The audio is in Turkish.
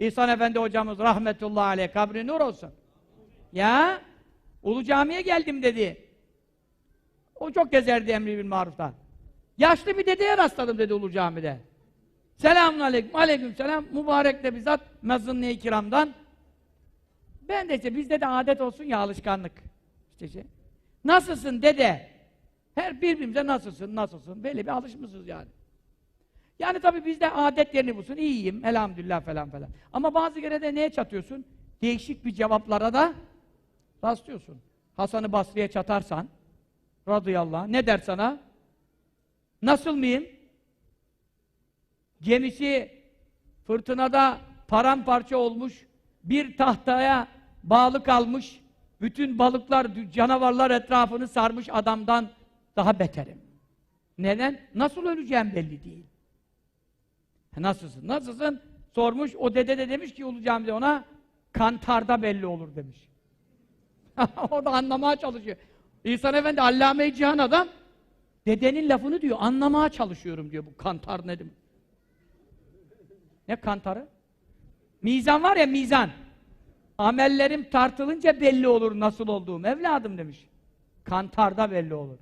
İhsan Efendi hocamız rahmetullahi aleyh kabri nur olsun. Ya Ulu Cami'ye geldim dedi. O çok gezerdi emri bil marufta. Yaşlı bir dedeye rastladım dedi Ulu Cami'de. Selamun aleyküm, aleyküm selam. Mübarek de bizzat mezun-i kiramdan. Ben de işte bizde de adet olsun ya alışkanlık. İşte şey. Nasılsın dede? Her birbirimize nasılsın, nasılsın? Böyle bir alışmışız yani. Yani tabii bizde adet yerini bulsun. İyiyim, elhamdülillah falan falan. Ama bazı kere de neye çatıyorsun? Değişik bir cevaplara da rastlıyorsun. Hasan-ı Basri'ye çatarsan radıyallahu anh, ne der sana? Nasıl mıyım? Gemisi fırtınada paramparça olmuş, bir tahtaya bağlı kalmış, bütün balıklar, canavarlar etrafını sarmış adamdan daha beterim. Neden? Nasıl öleceğim belli değil. Nasılsın? Nasılsın? Sormuş, o dede de demiş ki Ulu Cami'de ona, kantarda belli olur demiş. o da anlamaya çalışıyor. İhsan Efendi allame-i cihan adam, dedenin lafını diyor, anlamaya çalışıyorum diyor bu kantar ne demek. Ne kantarı? Mizan var ya mizan. Amellerim tartılınca belli olur nasıl olduğum. Evladım demiş. Kantarda belli olur.